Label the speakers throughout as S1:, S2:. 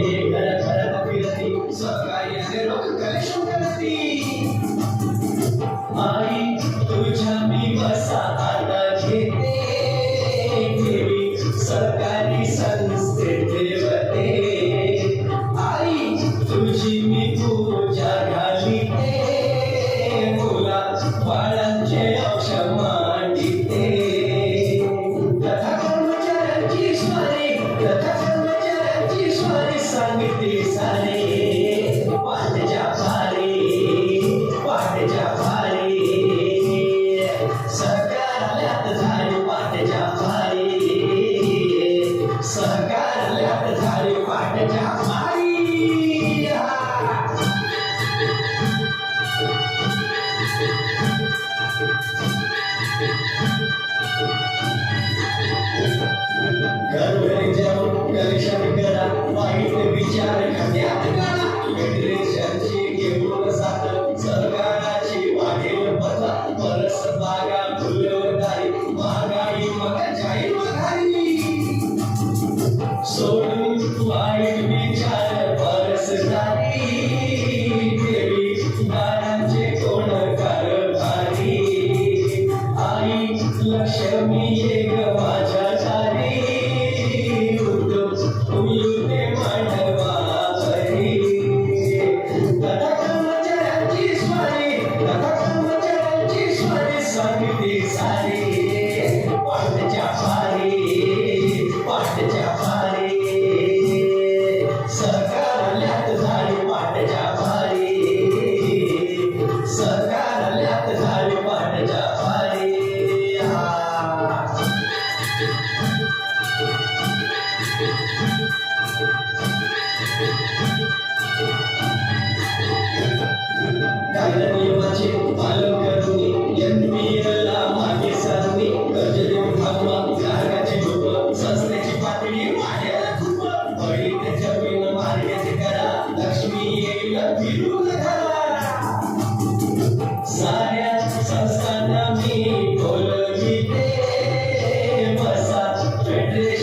S1: घरात घरात फिरती सहकार्याने लोक कलेक्शन करती
S2: at the time.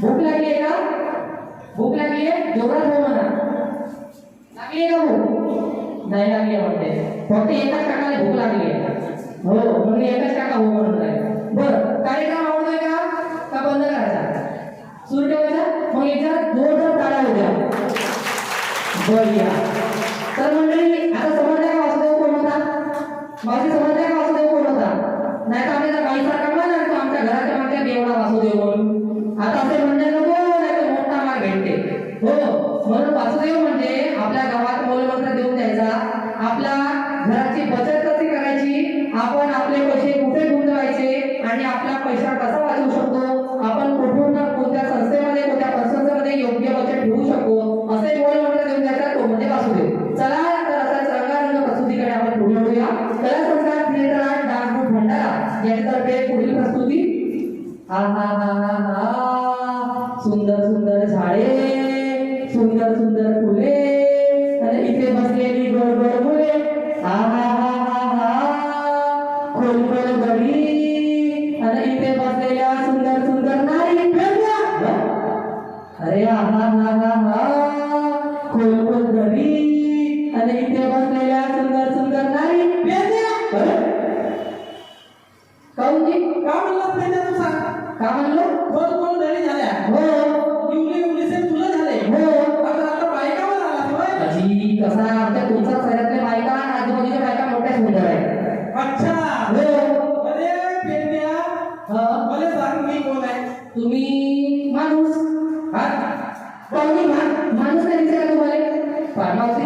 S2: भूक लागली आहे का भूक लागली आहे जोरात हो म्हणा लागली आहे का भूक नाही लागली म्हणते फक्त एकाच काकाला भूक लागली आहे हो म्हणून एकाच काका हो. म्हणून आहे बरं कार्यक्रम आवडतोय का का बंद करायचा सुरू ठेवायचा मग एकदा जोरदार टाळा होत्या बर या तर मंडळी आता समजल्या का वासुदेव कोण होता माझी समजल्या का वासुदेव कोण होता नाही तर आम्ही काही सारखा म्हणा आमच्या घराच्या मागच्या देवळा वासुदेव म्हणून आता असे पैसे कुठे गुंतवायचे आणि आपला पैसा कसा वाचवू शकतो? आपण कुठून कोणत्या संस्थेमध्ये कोणत्या पर्सनमध्ये योग्य बचत ठेवू शकतो? असे गोल मंडळ देऊन द्यायचा तो म्हणजे वाचू दे. चला तर आता रंगारंग प्रस्तुतीकडे आपण पुढे वळूया. कला संस्कार थिएटर आणि डान्स ग्रुप भंडारा यांच्यातर्फे पुढील प्रस्तुती.
S3: हा हा. सुंदर सुंदर नारी कौजी
S4: का म्हणलास नाही त्यानुसार
S3: का म्हणलो?
S4: खोल झाल्या.
S3: हो.
S4: इवली इवली से तुला झाले.
S3: हो.
S4: आता आता बायकावर आला
S3: अजी कसा? आमच्या तुमचा शहरातल्या बायका आजूबाजूच्या बायका मोठ्या सुंदर आहे
S4: अच्छा.
S3: हो.
S4: अरे पेंड्या मला सांग आहे?
S3: तुम्ही माणूस. हा. पाहुणी माणूस नाही दिसेल तुम्हाला? Pharmacy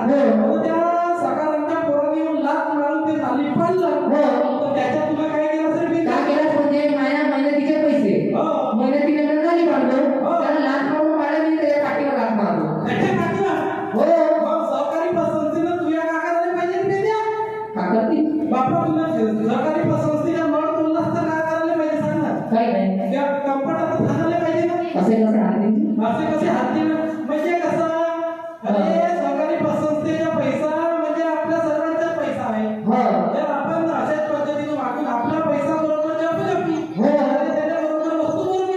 S3: Amém?